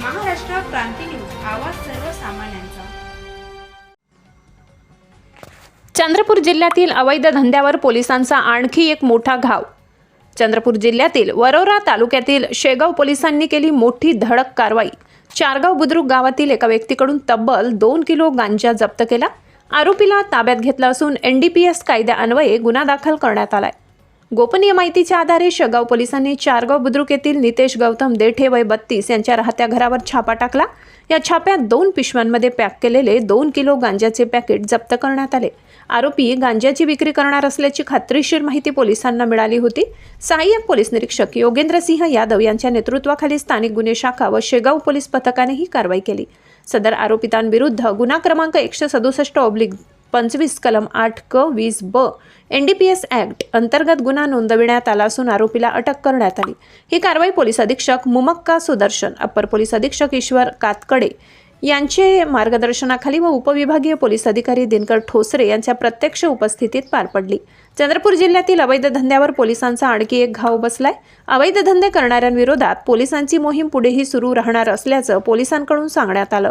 क्रांती news आवाज सर्वसामान्यांचा. चंद्रपूर जिल्ह्यातील अवैध धंद्यावर पोलिसांचा आणखी एक मोठा घाव. चंद्रपूर जिल्ह्यातील वरोरा तालुक्यातील शेगाव पोलिसांनी केली मोठी धडक कारवाई. चारगाव बुद्रुक गावातील एका व्यक्तीकडून तब्बल दोन किलो गांजा जप्त केला. आरोपीला ताब्यात घेतला असून एनडीपीएस कायद्यान्वये गुन्हा दाखल करण्यात आलाय. गोपनीय माहितीच्या आधारे शेगाव पोलिसांनी चारगाव बुद्रुक येथील नितेश गौतम देठे वय बत्तीस यांच्या राहत्या घरावर छापा टाकला. या छाप्यात दोन पिशव्यांमध्ये पॅक केलेले दोन किलो गांजाचे पॅकेट जप्त करण्यात आले. आरोपी गांजाची विक्री करणार असल्याची खात्रीशीर माहिती पोलिसांना मिळाली होती. सहाय्यक पोलीस निरीक्षक योगेंद्रसिंह यादव यांच्या नेतृत्वाखाली स्थानिक गुन्हे शाखा व शेगाव पोलीस पथकाने ही कारवाई केली. सदर आरोपितांविरुद्ध गुन्हा क्रमांक एकशे सदुसष्ट ऑब्लिक पंचवीस कलम आठ क वीस ब N D P S act अंतर्गत गुन्हा नोंदविण्यात आला असून आरोपीला अटक करण्यात आली. ही कारवाई पोलीस अधीक्षक मुमक्का सुदर्शन अप्पर पोलीस अधीक्षक ईश्वर कातकडे यांचे मार्गदर्शनाखाली व उपविभागीय पोलीस अधिकारी दिनकर ठोसरे यांच्या प्रत्यक्ष उपस्थितीत पार पडली. चंद्रपूर जिल्ह्यातील अवैध धंद्यावर पोलिसांचा आणखी एक घाव बसलाय. अवैध धंदे करणाऱ्यांविरोधात पोलिसांची मोहीम पुढेही सुरू राहणार असल्याचं पोलिसांकडून सांगण्यात आलं.